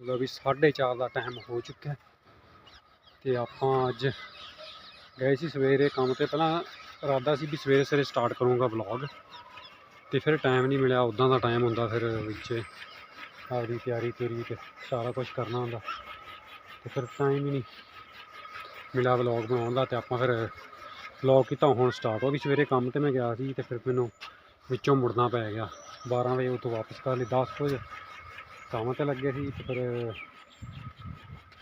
ਲੋ ਵੀ 4:30 ਦਾ time ਹੋ ਚੁੱਕਿਆ ਤੇ ਆਪਾਂ ਅੱਜ ਗਏ ਸੀ ਸਵੇਰੇ ਕੰਮ ਤੇ। ਪਹਿਲਾਂ ਇਰਾਦਾ ਸੀ ਵੀ ਸਵੇਰੇ ਸਵੇਰੇ ਸਟਾਰਟ ਕਰੂੰਗਾ ਵਲੌਗ ਤੇ ਫਿਰ ਟਾਈਮ ਨਹੀਂ ਮਿਲਿਆ ਉਦਾਂ ਦਾ ਟਾਈਮ ਹੁੰਦਾ ਫਿਰ ਵਿੱਚ। ਆਪਦੀ ਤਿਆਰੀ ਤਿਆਰੀ ਤੇ ਸਾਰਾ ਕੁਝ ਕਰਨਾ ਹੁੰਦਾ ਤੇ ਫਿਰ ਟਾਈਮ ਹੀ ਨਹੀਂ ਮਿਲਿਆ ਵਲੌਗ ਬਣਾਉਣ ਦਾ ਤੇ ਆਪਾਂ ਫਿਰ ਵਲੌਗ ਕੀਤਾ, ਹੁਣ ਸਟਾਰਟ ਉਹ ਵੀ ਸਵੇਰੇ ਕੰਮ ਤੇ ਮੈਂ ਗਿਆ ਸੀ ਤੇ ਫਿਰ ਮੈਨੂੰ ਵਿੱਚੋਂ ਮੁੜਨਾ ਪੈ ਗਿਆ। 12 ਵਜੇ ਉਹ ਤੋਂ ਵਾਪਸ ਕਰ ਲਈ 10 ਵਜੇ। ਕੰਮ ਤੇ ਲੱਗੇ ਸੀ ਤੇ ਫਿਰ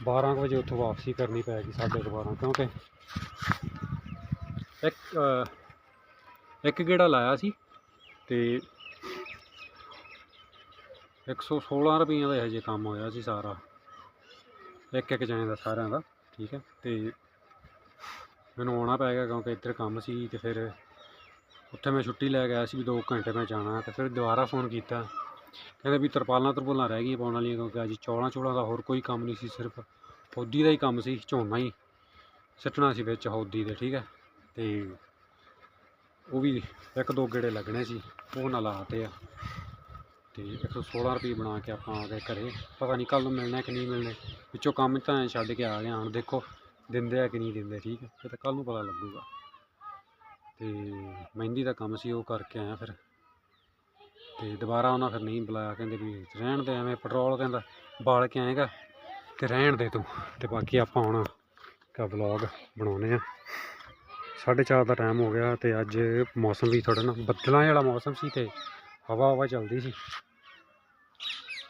12 ਕੁ ਵਜੇ ਉੱਥੋਂ ਵਾਪਸੀ ਕਰਨੀ ਪੈ ਗਈ, ਸਾਢੇ ਕੁ 12 ਕਿਉਂਕਿ ਇੱਕ ਇੱਕ ਗੇੜਾ ਲਾਇਆ ਸੀ ਤੇ 116 ਰੁਪਈਆਂ ਦਾ ਹਜੇ ਕੰਮ ਹੋਇਆ ਸੀ ਸਾਰਾ, ਇੱਕ ਇੱਕ ਜਣੇ ਦਾ ਸਾਰਿਆਂ ਦਾ, ਠੀਕ ਹੈ, ਤੇ ਮੈਨੂੰ ਆਉਣਾ ਪੈ ਗਿਆ ਕਿਉਂਕਿ ਇੱਧਰ ਕੰਮ ਸੀ ਤੇ ਫਿਰ ਉੱਥੇ ਮੈਂ ਛੁੱਟੀ ਲੈ ਗਿਆ ਸੀ ਵੀ 2 ਘੰਟੇ ਮੈਂ ਜਾਣਾ ਤੇ ਫਿਰ ਦੁਬਾਰਾ ਫੋਨ ਕੀਤਾ ਕਹਿੰਦੇ ਵੀ ਤਰਪਾਲਾਂ ਤਰਪਾਲਾਂ ਰਹਿ ਗਈਆਂ ਪਾਉਣ ਵਾਲੀਆਂ ਕਿਉਂਕਿ ਅੱਜ ਚੌਲਾਂ ਚੋਲਾਂ ਦਾ ਹੋਰ ਕੋਈ ਕੰਮ ਨਹੀਂ ਸੀ, ਸਿਰਫ ਹੌਦੀ ਦਾ ਹੀ ਕੰਮ ਸੀ, ਝੋਨਾ ਹੀ ਸਿੱਟਣਾ ਸੀ ਵਿੱਚ ਹੌਦੀ ਦੇ, ਠੀਕ ਹੈ? ਤੇ ਉਹ ਵੀ ਇੱਕ ਦੋ ਗੇੜੇ ਲੱਗਣੇ ਸੀ, ਉਹ ਨਾਲ ਲਾਤੇ ਆ। ਤੇ 116 ਰੁਪਏ ਬਣਾ ਕੇ ਆਪਾਂ ਆ ਗਏ ਘਰੇ। ਪਤਾ ਨਹੀਂ ਕੱਲ ਨੂੰ ਮਿਲਣਾ ਕਿ ਨਹੀਂ ਮਿਲਣਾ। ਵਿੱਚੋਂ ਕੰਮ ਤਾਂ ਛੱਡ ਕੇ ਆ ਗਏ ਹੁਣ ਦੇਖੋ ਦਿੰਦੇ ਆ ਕਿ ਨਹੀਂ ਦਿੰਦੇ, ਠੀਕ ਹੈ? ਇਹ ਤਾਂ ਕੱਲ ਨੂੰ ਪਤਾ ਲੱਗੂਗਾ। ਤੇ ਮਹਿੰਦੀ ਦਾ ਕੰਮ ਸੀ, ਉਹ ਕਰਕੇ ਆਇਆ ਫਿਰ। ਤੇ ਦੁਬਾਰਾ ਉਹਨਾਂ ਫਿਰ ਨਹੀਂ ਬੁਲਾਇਆ, ਕਹਿੰਦੇ ਵੀ ਰਹਿਣ ਦੇ, ਐਵੇਂ ਪੈਟਰੋਲ ਕਹਿੰਦਾ, ਬਾਲ ਕੇ ਆਏਗਾ ਤੇ ਰਹਿਣ ਦੇ ਤੂੰ। ਤੇ ਬਾਕੀ ਆਪਾਂ ਹੁਣ ਕਾ ਵਲੌਗ ਬਣਾਉਨੇ ਆ 4:30 ਦਾ ਟਾਈਮ ਹੋ ਗਿਆ ਤੇ ਅੱਜ ਮੌਸਮ ਵੀ ਥੋੜਾ ਨਾ ਬੱਦਲਾਂ ਵਾਲਾ ਮੌਸਮ ਸੀ ਤੇ ਹਵਾ ਹਵਾ ਚੱਲਦੀ ਸੀ।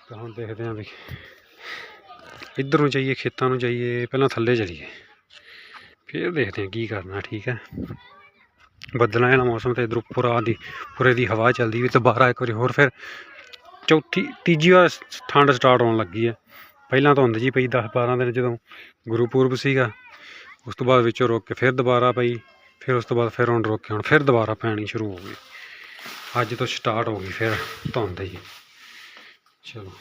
ਤਾਂ ਹੁਣ ਦੇਖਦੇ ਆਂ ਵੀ ਇੱਧਰ ਨੂੰ ਜਾਈਏ, ਖੇਤਾਂ ਨੂੰ ਜਾਈਏ, ਪਹਿਲਾਂ ਥੱਲੇ ਚਲੀਏ। ਫਿਰ ਦੇਖਦੇ ਆਂ ਕੀ ਕਰਨਾ, ਠੀਕ ਹੈ। ਬੱਦਲਾਂ ਵਾਲਾ ਮੌਸਮ ਤੇ ਇਧਰ ਪੂਰਾ ਦੀ, ਪੂਰੇ ਦੀ ਹਵਾ ਚੱਲਦੀ ਵੀ ਦੁਬਾਰਾ ਇੱਕ ਵਾਰੀ ਹੋਰ ਫਿਰ ਚੌਥੀ, ਤੀਜੀ ਵਾਰ ਠੰਡ ਸਟਾਰਟ ਹੋਣ ਲੱਗੀ ਹੈ ਪਹਿਲਾਂ ਤਾਂ ਹੁੰਦੀ ਜੀ ਪਈ 10 12 ਦਿਨ ਜਦੋਂ ਗੁਰੂ ਪੂਰਬ ਸੀਗਾ, ਉਸ ਤੋਂ ਬਾਅਦ ਵਿੱਚੋਂ ਰੁਕ ਕੇ ਫਿਰ ਦੁਬਾਰਾ ਪਈ, ਫਿਰ ਉਸ ਤੋਂ ਬਾਅਦ ਫਿਰ ਹੁਣ ਰੁਕ ਕੇ ਹੁਣ ਫਿਰ ਦੁਬਾਰਾ ਪੈਣੀ ਸ਼ੁਰੂ ਹੋ ਗਈ। ਅੱਜ ਤੋਂ ਸਟਾਰਟ ਹੋ ਗਈ ਫਿਰ ਧੁੰਦ ਜੀ। ਚਲੋ।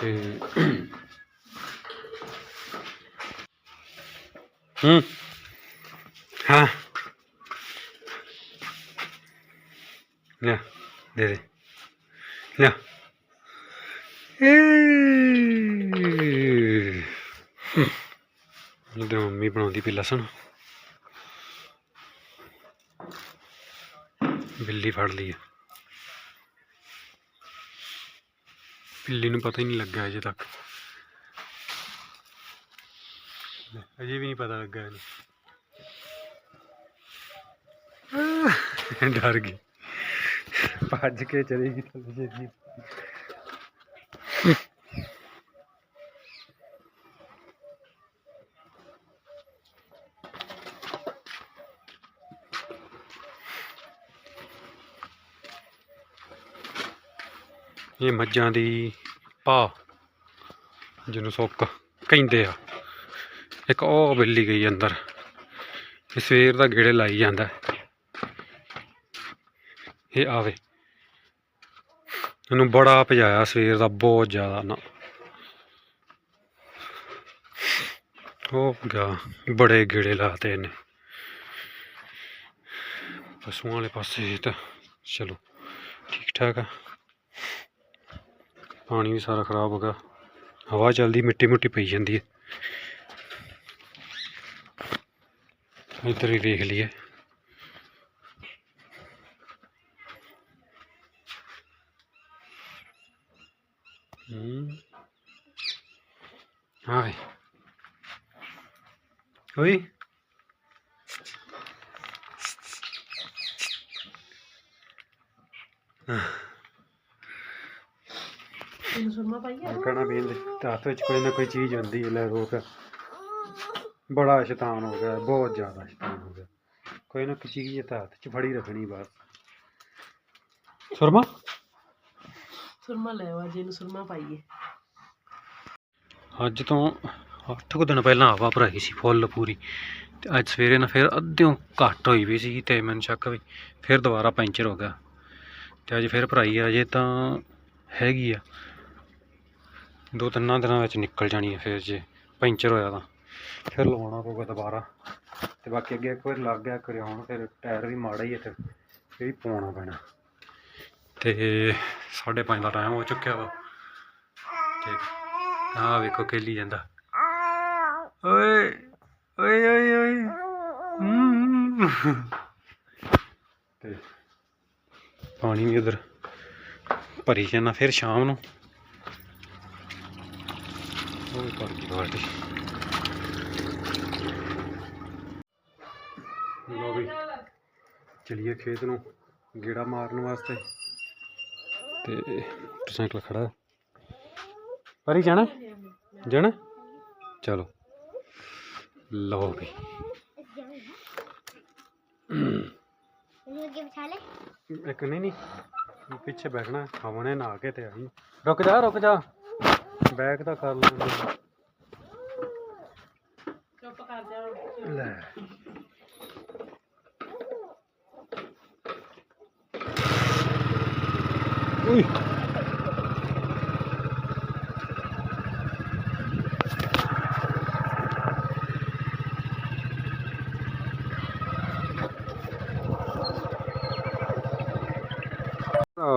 ਤੇ ਹੂੰ। ਹਾਂ। ਲੈ ਦੇ ਦੇ। ਇਹਦੇ ਮੰਮੀ ਬਣਾਉਂਦੀ ਪਈ ਲਸਣ। ਬਿੱਲੀ ਫੜ ਲਈ ਹੈ ਬਿੱਲੀ ਨੂੰ ਪਤਾ ਹੀ ਨਹੀਂ ਲੱਗਾ ਅਜੇ ਤੱਕ। ਅਜੇ ਵੀ ਨਹੀਂ ਪਤਾ ਲੱਗਾ ਇਹਨੂੰ। ਡਰ ਗਈ। ਭੱਜ ਕੇ ਚਲੀ ਗਈ ਥੱਲੇ ਛੇਤੀ ਇਹ ਮੱਝਾਂ ਦੀ ਪਾ ਜਿਹਨੂੰ ਸੁੱਕ ਕਹਿੰਦੇ ਆ। ਇੱਕ ਉਹ ਬਿੱਲੀ ਗਈ ਅੰਦਰ। ਸਵੇਰ ਦਾ ਗੇੜੇ ਲਾਈ ਜਾਂਦਾ। ਇਹ ਆਵੇ। ਇਹਨੂੰ ਬੜਾ ਭਜਾਇਆ ਸਵੇਰ ਦਾ, ਬਹੁਤ ਜ਼ਿਆਦਾ ਨਾ। ਉਹ ਗਿਆ, ਬੜੇ ਗੇੜੇ ਲਾਤੇ ਇਹਨੇ। ਪਸ਼ੂਆਂ ਵਾਲੇ ਪਾਸੇ ਤਾਂ, ਚਲੋ ਠੀਕ ਠਾਕ ਆ। ਪਾਣੀ ਵੀ ਸਾਰਾ ਖਰਾਬ ਹੋ ਗਿਆ। ਹਵਾ ਚੱਲਦੀ ਮਿੱਟੀ ਮੁੱਟੀ ਪਈ ਜਾਂਦੀ ਹੈ। ਇੱਧਰ ਹੀ ਦੇਖ ਲਈਏ ਹੂੰ ਹਾਂ ਵੇ ਆ। ਕਣਾ ਵੀ ਇਹਦੇ ਹੱਥ ਵਿੱਚ ਕੋਈ ਨਾ ਕੋਈ ਚੀਜ਼ ਹੁੰਦੀ ਹੈ ਲੈ ਰੋਕ। ਬੜਾ ਸ਼ੈਤਾਨ ਹੋ ਗਿਆ ਬਹੁਤ ਜ਼ਿਆਦਾ ਸ਼ੈਤਾਨ ਹੋ ਗਿਆ। ਕੋਈ ਨਾ ਕੋਈ ਚੀਜ਼ ਤਾਂ ਹੱਥ 'ਚ ਫੜੀ ਰੱਖਣੀ ਬਸ। ਸੁਰਮਾ? ਸੁਰਮਾ ਲੈ ਜੇ ਨੂੰ ਸੁਰਮਾ ਪਾਈਏ ਅੱਜ ਤੋਂ 8 ਕੁ ਦਿਨ ਪਹਿਲਾਂ ਹਵਾ ਭਰਾਈ ਸੀ, ਫੁੱਲ ਪੂਰੀ। ਤੇ ਅੱਜ ਸਵੇਰੇ ਨਾ ਫਿਰ ਅੱਧਿਓਂ ਘੱਟ ਹੋਈ ਵੀ ਸੀ ਤੇ ਮੈਨੂੰ ਸ਼ੱਕ ਵੀ, ਫਿਰ ਦੁਬਾਰਾ ਪੈਂਚਰ ਹੋ ਗਿਆ। ਤੇ ਅੱਜ ਫਿਰ ਭਰਾਈ ਆ ਜੇ ਤਾਂ ਹੈਗੀ ਆ। ਦੋ ਤਿੰਨਾਂ ਦਿਨਾਂ ਵਿੱਚ ਨਿਕਲ ਜਾਣੀ ਹੈ ਫਿਰ ਜੇ ਪੈਂਚਰ ਹੋਇਆ ਤਾਂ। ਫਿਰ ਲਵਾਉਣਾ ਪਊਗਾ ਦੁਬਾਰਾ। ਤੇ ਬਾਕੀ ਅੱਗੇ ਇੱਕ ਵਾਰ ਲੱਗ ਗਿਆ ਕਰਿਆ ਹੁਣ, ਫਿਰ ਟਾਇਰ ਵੀ ਮਾੜਾ ਹੀ ਹੈ ਤੇ ਇਹ ਵੀ ਪਾਉਣਾ ਪੈਣਾ। ਤੇ 5:30 ਦਾ ਟਾਈਮ ਹੋ ਚੁੱਕਿਆ ਵਾ। ਠੀਕ ਹਾਂ ਵੇਖੋ, ਖੇਲੀ ਜਾਂਦਾ। ਓਏ ਓਏ ਓਏ ਓਏ। ਹਮ। ਤੇ ਪਾਣੀ ਵੀ ਉਧਰ ਭਰੀ ਜਾਣਾ ਫਿਰ ਸ਼ਾਮ ਨੂੰ। ਉਹ ਵੀ ਭਰ ਗਈ ਬਾਲਟੀ। ਲੋ ਵੀ, ਚਲਿਏ ਖੇਤ ਨੂੰ ਗੇੜਾ ਮਾਰਨ ਵਾਸਤੇ। ਤੇ ਮੋਟਰਸਾਈਕਲ ਖੜਾ। ਹੈ ਪਰੀ ਜਾਣਾ? ਜਾਣਾ? ਚਲੋ। ਲਓ ਵੀ ਇੱਕ ਨਹੀਂ ਨਹੀਂ। ਪਿੱਛੇ ਬੈਠਣਾ ਹਵਣੇ ਨਾ ਕੇ ਤੇ ਆਈ। ਰੁਕ ਜਾ ਰੁਕ ਜਾ। ਬੈਕ ਤਾਂ ਕਰ ਲੈਂਦੇ ਚੁੱਪ ਕਰ ਜਾ ਲੈ। ਉਈ।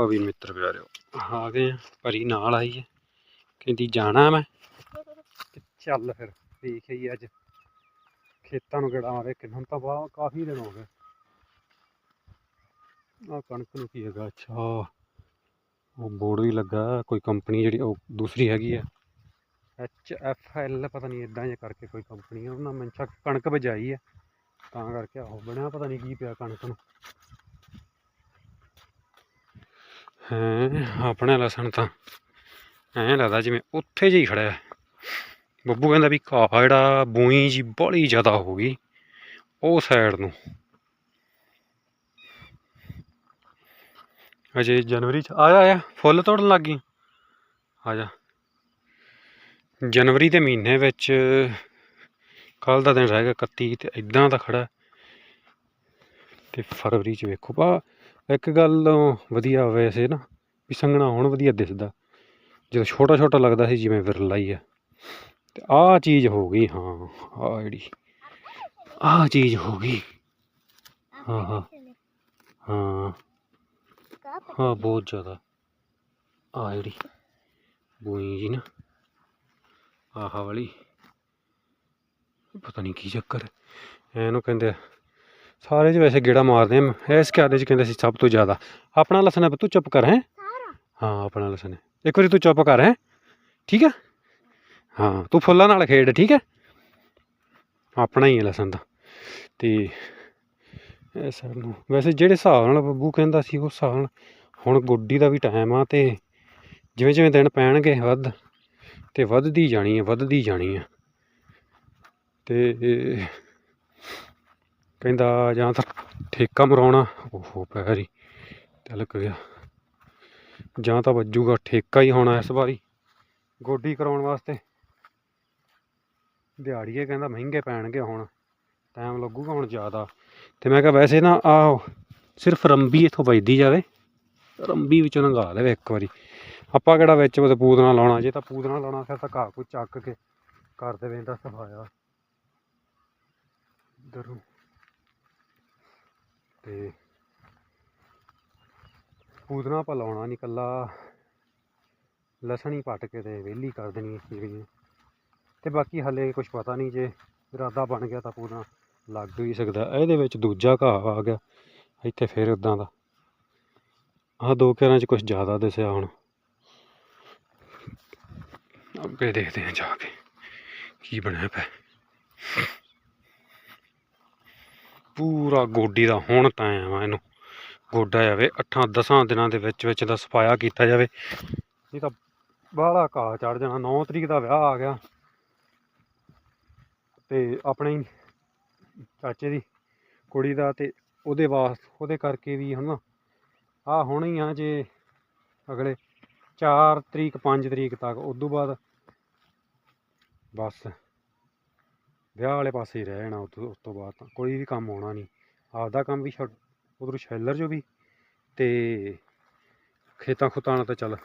ਆ ਵੀ ਮਿੱਤਰ ਪਿਆਰਿਓ। ਆ ਗਏ ਪਰੀ ਨਾਲ ਆਈ ਹੈ ਕਹਿੰਦੀ ਜਾਣਾ ਮੈਂ। ਚੱਲ ਫਿਰ ਦੇਖ ਆਈ ਅੱਜ। ਖੇਤਾਂ ਨੂੰ ਗੇੜਾ ਮਾਰੇ ਕਿੰਨਾ ਤਾਂ ਬਾਅਦ ਕਾਫੀ ਦਿਨ ਹੋ ਗਏ। ਆ ਕਣਕ ਨੂੰ ਕੀ ਹੈਗਾ? ਅੱਛਾ ਉਹ ਬੋਰਡ ਵੀ ਲੱਗਾ ਕੋਈ ਕੰਪਨੀ ਜਿਹੜੀ ਉਹ ਦੂਸਰੀ ਹੈਗੀ ਆ। ਐਚ ਐਫ ਐਲ ਪਤਾ ਨਹੀਂ ਇਦਾਂ ਜਿਹਾ ਕਰਕੇ ਕੋਈ ਕੰਪਨੀ ਆ। ਉਹਨਾਂ ਮਨਸ਼ਾ ਕਣਕ ਬਜਾਈ ਆ। ਤਾਂ ਕਰਕੇ ਆਹੋ ਬਣਿਆ ਪਤਾ ਨਹੀਂ ਕੀ ਪਿਆ ਕਣਕ ਨੂੰ। ਹੈ, ਆਪਣੇ ਲਸਣ ਤਾਂ। ਐਂ ਲੱਗਦਾ ਜਿਵੇਂ ਉੱਥੇ ਜਿਹੀ ਖੜਿਆ ਬੱਬੂ ਕਹਿੰਦਾ ਵੀ ਘਾਹ ਜਿਹੜਾ ਬੂਈ ਜੀ ਬੜੀ ਜ਼ਿਆਦਾ ਹੋ ਗਈ, ਉਹ ਸਾਈਡ ਨੂੰ। ਅਜੇ ਜਨਵਰੀ ਚ ਆਇਆ ਆਇਆ, ਫੁੱਲ ਤੋੜਨ ਲੱਗ ਗਈ। ਆ ਜਾ। ਜਨਵਰੀ ਦੇ ਮਹੀਨੇ ਵਿੱਚ ਕੱਲ ਦਾ ਦਿਨ ਰਹਿ ਗਿਆ 31 ਤੇ ਇਦਾਂ ਦਾ ਖੜਾ ਤੇ ਫਰਵਰੀ ਚ ਵੇਖੋ ਪਾ ਇੱਕ ਗੱਲ ਵਧੀਆ ਵੈਸੇ ਨਾ ਵੀ ਸੰਘਣਾ ਹੁਣ ਵਧੀਆ ਦਿਸਦਾ ਜਦੋਂ ਛੋਟਾ ਛੋਟਾ ਲੱਗਦਾ ਸੀ ਜਿਵੇਂ ਵਿਰਲਾ ਹੀ ਆ। ਤੇ ਆਹ ਚੀਜ਼ ਹੋ ਗਈ ਹਾਂ ਆਹ ਜਿਹੜੀ ਆਹ ਚੀਜ਼ ਹੋ ਗਈ। हाँ। ਹਾਂ ਹਾਂ। ਬਹੁਤ ਜ਼ਿਆਦਾ। ਆ ਜਿਹੜੀ ਬੂਈ ਜੀ ਨਾ ਆਹ ਵਾਲੀ। ਪਤਾ ਨਹੀਂ ਕੀ ਚੱਕਰ ਹੈ ਇਹਨੂੰ ਕਹਿੰਦੇ ਆ, ਸਾਰੇ ਚ ਵੈਸੇ ਗੇੜਾ ਮਾਰਦੇ ਆ। ਇਸ ਕਿਆਦੇ ਚ ਕਹਿੰਦੇ ਸੀ ਸਭ ਤੋਂ ਜ਼ਿਆਦਾ। ਆਪਣਾ ਲਸਣ ਹੈ ਤੂੰ ਚੁੱਪ ਕਰ ਹੈ। ਹਾਂ ਆਪਣਾ ਲਸਣ। ਹੈ ਇੱਕ ਵਾਰੀ ਤੂੰ ਚੁੱਪ ਕਰ ਹੈ। ਠੀਕ ਹੈ ਹਾਂ ਤੂੰ ਫੁੱਲਾਂ ਨਾਲ ਖੇਡ ਠੀਕ ਹੈ ਆਪਣਾ ਹੀ ਹੈ ਲਸਣ ਦਾ ਤੇ ਇਹ ਸਰ ਨੂੰ ਵੈਸੇ ਜਿਹੜੇ ਹਿਸਾਬ ਨਾਲ ਬੱਬੂ ਕਹਿੰਦਾ ਸੀ ਉਸ ਹਿਸਾਬ ਨਾਲ ਹੁਣ ਗੋਡੀ ਦਾ ਵੀ ਟਾਈਮ ਆ ਤੇ ਜਿਵੇਂ ਜਿਵੇਂ ਦਿਨ ਪੈਣਗੇ ਵੱਧ ਤੇ ਵੱਧਦੀ ਜਾਣੀ ਹੈ ਵੱਧਦੀ ਜਾਣੀ ਹੈ ਤੇ ਕਹਿੰਦਾ ਜਾਂ ਤਾਂ ਠੇਕਾ ਮਰਾਉਣਾ, ਓਹੋ ਪੈਰੀ ਤਿਲਕ ਗਿਆ ਜਾਂ ਤਾਂ ਵੱਜੂਗਾ ਠੇਕਾ ਹੀ ਹੋਣਾ ਇਸ ਵਾਰੀ, ਗੋਡੀ ਕਰਾਉਣ ਵਾਸਤੇ। ਦਿਹਾੜੀਏ ਕਹਿੰਦਾ ਮਹਿੰਗੇ ਪੈਣਗੇ ਹੁਣ ਟਾਈਮ ਲੱਗੂਗਾ ਹੁਣ ਜ਼ਿਆਦਾ। ਤੇ ਮੈਂ ਕਿਹਾ ਵੈਸੇ ਨਾ ਆ ਸਿਰਫ ਰੰਬੀ ਇਥੋਂ ਵੱਜਦੀ ਜਾਵੇ, ਰੰਬੀ ਵਿੱਚੋਂ ਲੰਘਾ ਦੇਵੇ ਇੱਕ ਵਾਰੀ। ਆਪਾਂ ਕਿਹੜਾ ਵਿੱਚ ਉਹਦੇ ਪੂਦਨਾ ਲਾਉਣਾ, ਜੇ ਤਾਂ ਪੂਦਨਾ ਲਾਉਣਾ ਫਿਰ ਤਾਂ ਘਾਹ ਕੋ ਚੱਕ ਕੇ ਕਰ ਦੇਵੇ, ਇਹਦਾ ਸਫਾਇਆ। ਇੱਧਰ ਤੇ ਪੂਦਨਾ ਆਪਾਂ ਲਾਉਣਾ ਨਹੀਂ ਕੱਲਾ। ਲਸਣ ਹੀ ਪੱਟ ਕੇ ਤੇ ਵਿਹਲੀ ਕਰ ਦੇਣੀ ਹੈ ਜਿਹੜੀ ਤੇ ਬਾਕੀ ਹਲੇ ਕੁਝ ਪਤਾ ਨਹੀਂ ਜੇ ਇਰਾਦਾ ਬਣ ਗਿਆ ਤਾਂ ਪੂਦਨਾ ਲੱਗ ਵੀ ਸਕਦਾ। ਇਹਦੇ ਵਿੱਚ ਦੂਜਾ ਘਾਹ ਆ ਗਿਆ, ਇੱਥੇ ਫਿਰ ਉਦਾਂ ਦਾ। ਆਹ ਦੋ ਘਰਾਂ 'ਚ ਕੁਝ ਜ਼ਿਆਦਾ ਦਿਸਿਆ ਹੁਣ। ਅੱਗੇ ਦੇਖਦੇ ਹਾਂ ਜਾ ਕੇ ਕੀ ਬਣਿਆ ਪਿਆ। ਪੂਰਾ ਗੋਡੀ ਦਾ ਹੁਣ ਤਾਂ ਆ ਇਹਨੂੰ। ਗੋਡਾ ਜਾਵੇ 8-10 ਦਿਨਾਂ ਦੇ ਵਿੱਚ ਵਿੱਚ ਦਾ ਸਫਾਇਆ ਕੀਤਾ ਜਾਵੇ। ਨਹੀਂ ਤਾਂ ਬਾਹਲਾ ਘਾਹ ਚੜ ਜਾਣਾ 9 ਤਰੀਕ ਦਾ ਵਿਆਹ ਆ ਗਿਆ। ਤੇ ਆਪਣੇ ਚਾਚੇ ਦੀ ਕੁੜੀ ਦਾ ਤੇ ਉਹਦੇ ਵਾਸ, ਉਹਦੇ ਕਰਕੇ ਵੀ ਹਨਾ। ਆ ਹੁਣ ਹੀ ਆ ਜੇ ਅਗਲੇ 4 ਤਰੀਕ 5 ਤਰੀਕ ਤੱਕ, ਉਦੋਂ ਬਾਅਦ ਬਸ। ਵਿਆਹ ਵਾਲੇ ਪਾਸੇ ਹੀ ਰਹਿ ਜਾਣਾ ਉਸ ਤੋਂ ਉਸ ਤੋਂ ਬਾਅਦ ਤਾਂ ਕੋਈ ਵੀ ਕੰਮ ਆਉਣਾ ਨਹੀਂ। ਆਪਦਾ ਕੰਮ ਵੀ ਛੱਡ ਉਧਰੋਂ ਸ਼ੈਲਰ 'ਚੋਂ ਵੀ ਤੇ ਖੇਤਾਂ ਖੁਤਾਂ ਨਾਲ ਤਾਂ ਚੱਲ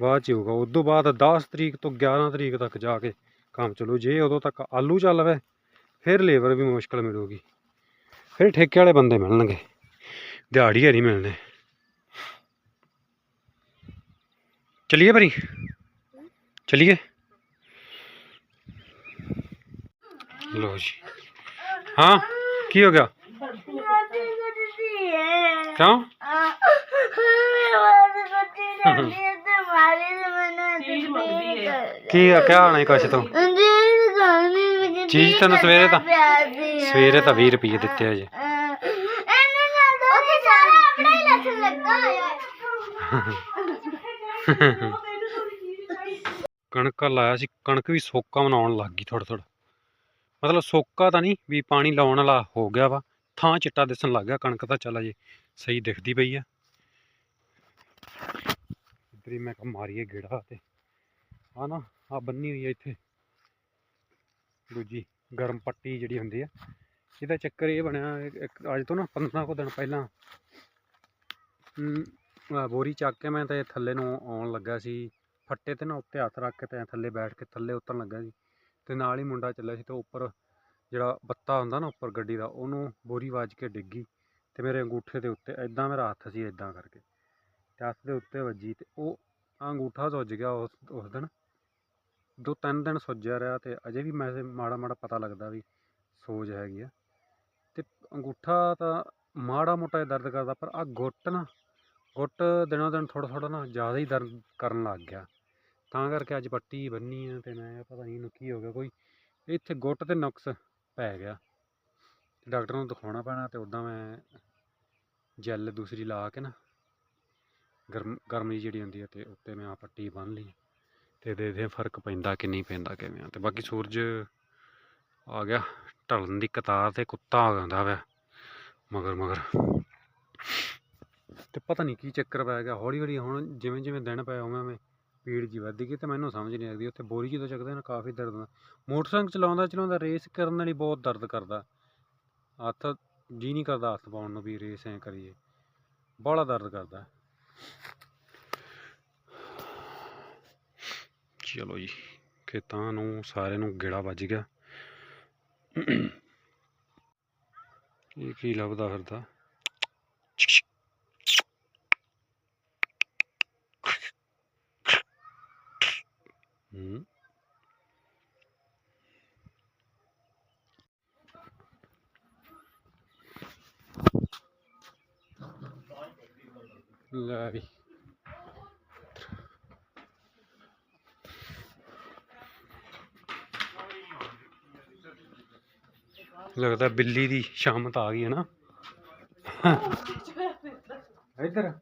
ਬਾਅਦ 'ਚ ਹੀ ਹੋਊਗਾ। ਉਦੋਂ ਬਾਅਦ 10 ਤਰੀਕ ਤੋਂ 11 ਤਰੀਕ ਤੱਕ ਜਾ ਕੇ ਕੰਮ ਚੱਲੂ। ਜੇ ਉਦੋਂ ਤੱਕ ਆਲੂ ਚੱਲ ਪਏ ਫਿਰ ਲੇਬਰ ਵੀ ਮੁਸ਼ਕਲ ਮਿਲੂਗੀ। ਫਿਰ ਠੇਕੇ ਵਾਲੇ ਬੰਦੇ ਮਿਲਣਗੇ ਦਿਹਾੜੀ ਨਹੀਂ ਮਿਲਣੇ। ਚਲਿਏ ਭਰੀ ਚਲਿਏ? ਲੋ ਜੀ। ਹਾਂ, ਕੀ ਹੋ ਗਿਆ? ਕਿਉਂ? ਕੀ ਆ, ਕਿਆ ਹੋਣਾ ਕੁਛ ਤੋਂ? ਚੀਜ਼ ਤੈਨੂੰ ਸਵੇਰੇ ਤਾਂ ਸਵੇਰੇ ਤਾਂ 20 ਰੁਪਏ ਦਿੱਤੇ ਆ ਜੀ। ਇਹਨੇ ਸਾਰਾ ਆਪਣਾ ਹੀ ਲੱਛਣ ਲੱਗਾ ਹੋਇਆ ਕਣਕ ਲਾਇਆ ਸੀ, ਕਣਕ ਵੀ ਸੋਕਾ ਬਣਾਉਣ ਲੱਗ ਗਈ ਥੋੜਾ ਥੋੜਾ ਮਤਲਬ ਸੋਕਾ ਤਾਂ ਨਹੀਂ ਵੀ ਪਾਣੀ ਲਾਉਣ ਵਾਲਾ ਹੋ ਗਿਆ ਵਾ, ਥਾਂ ਚਿੱਟਾ ਦਿਸਣ ਲੱਗ ਗਿਆ, ਕਣਕ ਤਾਂ ਚੱਲ ਅਜੇ ਸਹੀ ਦਿਖਦੀ ਪਈ ਆ। ਇੱਧਰ ਹੀ ਮੈਂ ਕਿਹਾ ਮਾਰੀਏ ਗੇੜਾ ਤੇ। ਆ ਨਾ ਆ ਬੰਨੀ ਹੋਈ ਆ ਇੱਥੇ। ਦੂਜੀ ਗਰਮ ਪੱਟੀ ਜਿਹੜੀ ਹੁੰਦੀ ਆ, ਇਹਦਾ ਚੱਕਰ ਇਹ ਬਣਿਆ, ਇੱਕ- ਅੱਜ ਤੋਂ ਨਾ 15 ਕੁ ਦਿਨ ਪਹਿਲਾਂ ਬੋਰੀ ਚੱਕ ਕੇ ਮੈਂ ਤੇ ਥੱਲੇ ਨੂੰ ਆਉਣ ਲੱਗਾ ਸੀ, ਫੱਟੇ ਤੇ ਨਾ ਉੱਤੇ ਹੱਥ ਰੱਖ ਕੇ ਤੇ ਥੱਲੇ ਬੈਠ ਕੇ ਥੱਲੇ ਉਤਰਨ ਲੱਗਾ ਸੀ। ਤੇ ਨਾਲ ਹੀ ਮੁੰਡਾ ਚੱਲਿਆ ਸੀ ਤੇ ਉੱਪਰ ਜਿਹੜਾ ਬੱਤਾ ਹੁੰਦਾ ਨਾ ਉੱਪਰ ਗੱਡੀ ਦਾ, ਉਹਨੂੰ ਬੋਰੀ ਵੱਜ ਕੇ ਡਿੱਗੀ ਤੇ ਮੇਰੇ ਅੰਗੂਠੇ ਦੇ ਉੱਤੇ ਐਦਾਂ ਮੇਰਾ ਹੱਥ ਸੀ ਐਦਾਂ ਕਰਕੇ ਤੇ ਹੱਥ ਦੇ ਉੱਤੇ ਵੱਜੀ ਤੇ ਉਹ ਅੰਗੂਠਾ ਸੁੱਜ ਗਿਆ ਉਸ ਉਸ ਦਿਨ। ਦੋ ਤਿੰਨ ਦਿਨ ਸੁੱਜਿਆ ਰਿਹਾ ਤੇ ਅਜੇ ਵੀ ਮੈਂ ਮਾੜਾ ਮਾੜਾ ਪਤਾ ਲੱਗਦਾ ਵੀ ਸੋਜ ਹੈਗੀ ਆ। ਤੇ ਅੰਗੂਠਾ ਤਾਂ ਮਾੜਾ ਮੋਟਾ ਦਰਦ ਕਰਦਾ ਪਰ ਆ ਗੁੱਟ ਨਾ, ਗੁੱਟ ਦਿਨੋਂ ਦਿਨ ਥੋੜਾ ਥੋੜਾ ਨਾ ਜ਼ਿਆਦਾ ਹੀ ਦਰਦ ਕਰਨ ਲੱਗ ਗਿਆ। ਤਾਂ ਕਰਕੇ ਅੱਜ ਪੱਟੀ ਬੰਨੀ ਆ ਤੇ ਮੈਂ ਪਤਾ ਨਹੀਂ ਇਹਨੂੰ ਕੀ ਹੋ ਗਿਆ, ਕੋਈ ਇੱਥੇ ਗੁੱਟ ਤੇ ਨੁਕਸ ਪੈ ਗਿਆ। ਡਾਕਟਰ ਨੂੰ ਦਿਖਾਉਣਾ ਪੈਣਾ ਤੇ ਉੱਦਾਂ ਮੈਂ ਜੈਲ ਦੂਸਰੀ ਲਾ ਕੇ ਨਾ ਗਰਮ, ਗਰਮੀ ਜਿਹੜੀ ਹੁੰਦੀ ਹੈ ਤੇ ਉੱਤੇ ਮੈਂ ਆ ਪੱਟੀ ਬੰਨ ਲਈ ਤੇ ਦੇਖਦੇ ਫ਼ਰਕ ਪੈਂਦਾ ਕਿ ਨਹੀਂ ਪੈਂਦਾ ਕਿਵੇਂ ਆ ਤੇ ਬਾਕੀ ਸੂਰਜ ਆ ਗਿਆ, ਢਲਣ ਦੀ ਕਤਾਰ ਤੇ ਕੁੱਤਾ ਆ ਜਾਂਦਾ ਵਾ ਮਗਰ ਮਗਰ। ਤੇ ਪਤਾ ਨਹੀਂ ਕੀ ਚੱਕਰ ਪੈ ਗਿਆ, ਹੌਲੀ ਹੌਲੀ ਹੁਣ ਜਿਵੇਂ ਜਿਵੇਂ ਦਿਨ ਪਏ ਉਵੇਂ ਉਵੇਂ ਪੀੜ ਜੀ ਵੱਧ ਗਈ ਤੇ ਮੈਨੂੰ ਸਮਝ ਨਹੀਂ ਆਉਂਦੀ ਉੱਥੇ ਬੋਰੀ ਜਦੋਂ ਚੱਕਦੇ ਨਾ, ਕਾਫੀ ਦਰਦ ਹੁੰਦਾ। ਮੋਟਰਸਾਈਕਲ ਚਲਾਉਂਦਾ ਚਲਾਉਂਦਾ ਰੇਸ ਕਰਨ ਵਾਲੀ ਬਹੁਤ ਦਰਦ ਕਰਦਾ। ਹੱਥ ਜੀ ਨਹੀਂ ਕਰਦਾ ਹੱਥ ਪਾਉਣ ਨੂੰ ਵੀ ਰੇਸ ਐ ਕਰੀਏ। ਬੜਾ ਦਰਦ ਕਰਦਾ। ਚਲੋ ਜੀ, ਖੇਤਾਂ ਨੂੰ ਸਾਰੇ ਨੂੰ ਗੇੜਾ ਵੱਜ ਗਿਆ। ਇਹ ਕੀ ਲੱਭਦਾ ਫਿਰਦਾ? ਹੂੰ। ਲੈ ਵੀ। ਲੱਗਦਾ ਬਿੱਲੀ ਦੀ ਸ਼ਾਮਤ ਆ ਗਈ ਹੈ ਨਾ। ਇੱਧਰ।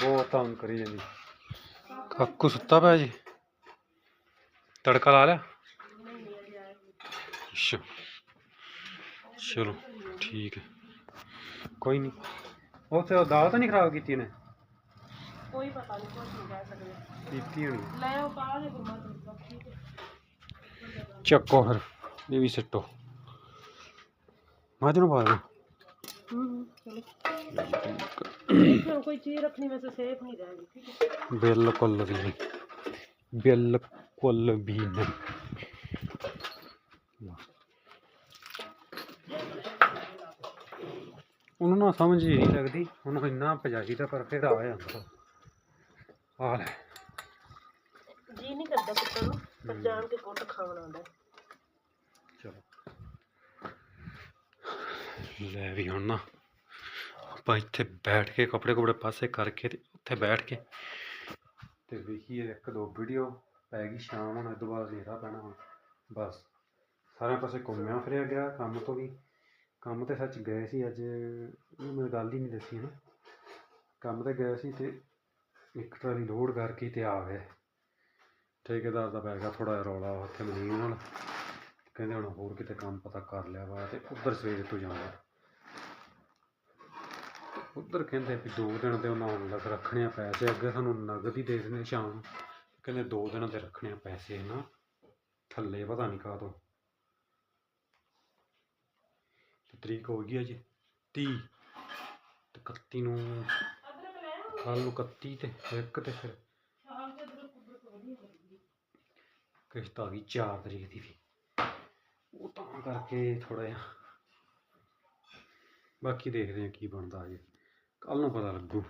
ਬਹੁਤ ਤੰਗ ਕਰੀ ਜਾਂਦੀ। ਕਾਕੂ ਸੁੱਤਾ ਪਿਆ ਜੀ। ਤੜਕਾ ਲਾ ਲਿਆ ਅੱਛਾ ਚਲੋ ਠੀਕ ਹੈ ਕੋਈ ਨਹੀਂ ਉੱਥੇ ਉਹ ਦਾਲ ਤਾਂ ਨਹੀਂ ਖਰਾਬ ਕੀਤੀ ਇਹਨੇ ਕੋਈ ਪਤਾ ਨਹੀਂ ਕੁਝ ਨਹੀਂ ਕਹਿ ਸਕਦੇ ਕੀਤੀ ਹੋਣੀ ਲੈ ਉਹ ਪਾ ਦੇ ਗੁਰਮਾ ਤੂੰ ਠੀਕ ਹੈ ਚੱਕੋ ਫਿਰ ਇਹ ਵੀ ਸਿੱਟੋ ਮੱਝ ਨੂੰ ਪਾ ਦੇ ਹੂੰ ਚਲੋ ਹੁਣ ਕੋਈ ਚੀਜ਼ ਰੱਖਣੀ ਵੈਸੇ ਸੇਫ ਨਹੀਂ ਰਹੇਗੀ ਠੀਕ ਹੈ ਬਿਲਕੁਲ ਵੀ ਨਹੀਂ ਬਿਲਕੁਲ ਨਹੀਂ ਉਹਨੂੰ ਨਾ ਸਮਝ ਹੀ ਨਹੀਂ ਲੱਗਦੀ। ਉਹਨੂੰ ਇੰਨਾ ਭਜਾਈ ਦਾ ਪਰ ਫਿਰ ਆ ਜਾਂਦਾ ਆ ਲੈ। ਜੀ ਨਹੀਂ ਕਰਦਾ ਕੁੱਤੇ ਨੂੰ ਪਰ ਜਾਣ ਕੇ ਕੁੱਟ ਖਾਣ ਆਉਂਦਾ। ਚਲੋ। ਲੈ ਵੀ ਹੁਣ ਨਾ ਆਪਾਂ ਇੱਥੇ ਬੈਠ ਕੇ ਕੱਪੜੇ ਕੁਪੜੇ ਪਾਸੇ ਕਰਕੇ ਤੇ ਉੱਥੇ ਬੈਠ ਕੇ। ਤੇ ਵੇਖੀਏ ਇੱਕ ਦੋ ਵੀਡੀਓ ਪੈ ਗਈ ਸ਼ਾਮ, ਹੁਣ ਇਹ ਤੋਂ ਬਾਅਦ ਹਨੇਰਾ ਪੈਣਾ ਹੁਣ ਬਸ। ਸਾਰੇ ਪਾਸੇ ਘੁੰਮਿਆ ਫਿਰਿਆ ਗਿਆ, ਕੰਮ ਤੋਂ ਵੀ। ਕੰਮ ਤੇ ਸੱਚ ਗਏ ਸੀ ਅੱਜ ਇਹ ਮੈਂ ਗੱਲ ਹੀ ਨਹੀਂ ਦੱਸੀ ਨਾ ਕੰਮ ਤੇ ਗਏ ਸੀ ਤੇ ਇੱਕ ਟਰਾਲੀ ਲੋਡ ਕਰਕੇ ਤੇ ਆ ਗਏ। ਠੇਕੇਦਾਰ ਦਾ ਪੈ ਗਿਆ ਥੋੜਾ ਜਿਹਾ ਰੌਲਾ ਉੱਥੇ ਮਨੀਮ ਨਾਲ। ਕਹਿੰਦੇ ਹੁਣ ਹੋਰ ਕਿਤੇ ਕੰਮ ਪਤਾ ਕਰ ਲਿਆ ਵਾ ਤੇ ਉੱਧਰ ਸਵੇਰੇ ਤੋਂ ਜਾਣਾ। ਉੱਧਰ ਕਹਿੰਦੇ ਵੀ ਦੋ ਦਿਨ ਦੇ ਉਹਨਾਂ ਨੂੰ ਰੱਖਣੇ ਆ ਪੈਸੇ, ਅੱਗੇ ਸਾਨੂੰ ਨਗਦ ਹੀ ਦੇ ਦਿੰਦੇ ਸ਼ਾਮ ਨੂੰ। ਕਹਿੰਦੇ ਦੋ ਦਿਨਾਂ ਦੇ ਰੱਖਣੇ ਆ ਪੈਸੇ ਨਾ, ਥੱਲੇ ਪਤਾ ਨਹੀਂ ਕਾਹਤੋਂ। ਤੇ ਤਰੀਕ ਹੋ ਗਈ ਅੱਜ 30 ਤੇ 31 ਨੂੰ ਕੱਲ ਨੂੰ 31 ਤੇ ਇੱਕ ਤੇ ਫਿਰ ਕਿਸ਼ਤ ਆ ਗਈ 4 ਤਰੀਕ ਦੀ ਵੀ। ਉਹ ਤਾਂ ਕਰਕੇ ਥੋੜਾ ਜਿਹਾ। ਬਾਕੀ ਦੇਖਦੇ ਹਾਂ ਕੀ ਬਣਦਾ ਅਜੇ। ਕੱਲ ਨੂੰ ਪਤਾ ਲੱਗੂ।